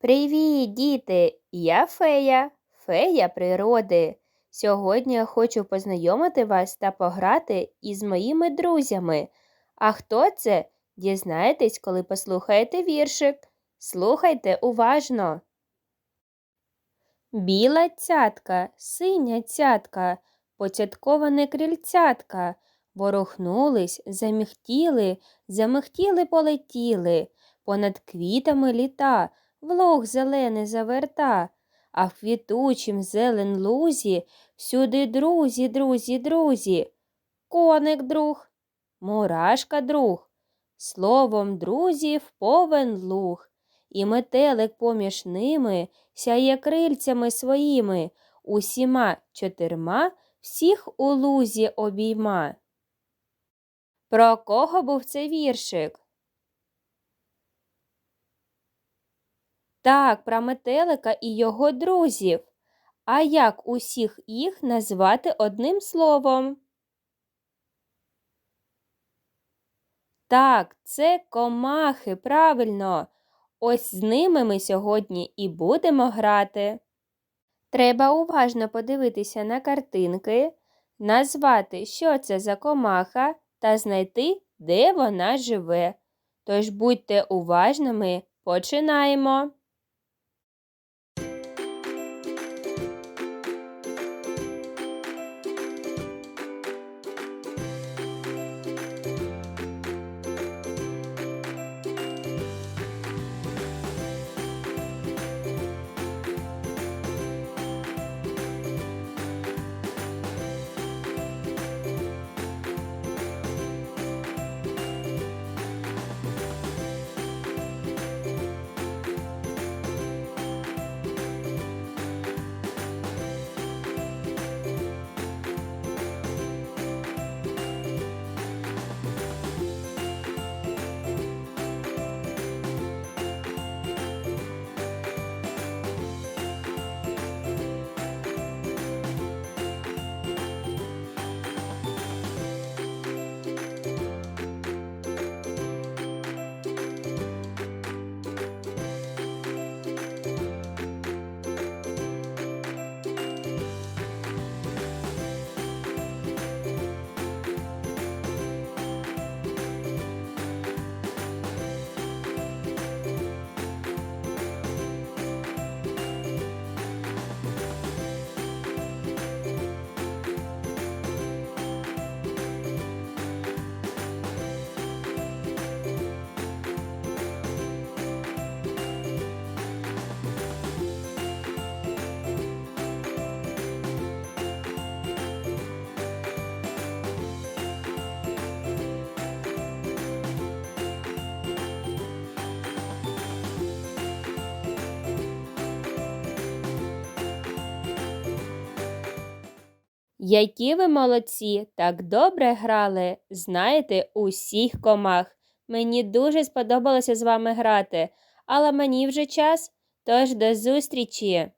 Привіт, діти! Я фея, фея природи. Сьогодні я хочу познайомити вас та пограти із моїми друзями. А хто це? Дізнаєтесь, коли послухаєте віршик. Слухайте уважно. Біла цятка, синя цятка, поцятковане крильцятка. Ворухнулись, заміхтіли, замихтіли, полетіли. Понад квітами літа, в луг зелений заверта, а в квітучім зелен лузі всюди друзі, друзі, друзі. Коник друг, мурашка друг, словом друзів повен луг. І метелик поміж ними сяє крильцями своїми, усіма чотирма всіх у лузі обійма. Про кого був цей віршик? Так, про метелика і його друзів. А як усіх їх назвати одним словом? Так, це комахи, правильно. Ось з ними ми сьогодні і будемо грати. Треба уважно подивитися на картинки, назвати, що це за комаха, та знайти, де вона живе. Тож будьте уважними, починаємо. Які ви молодці, так добре грали, знаєте усіх комах. Мені дуже сподобалося з вами грати, але мені вже час, тож до зустрічі!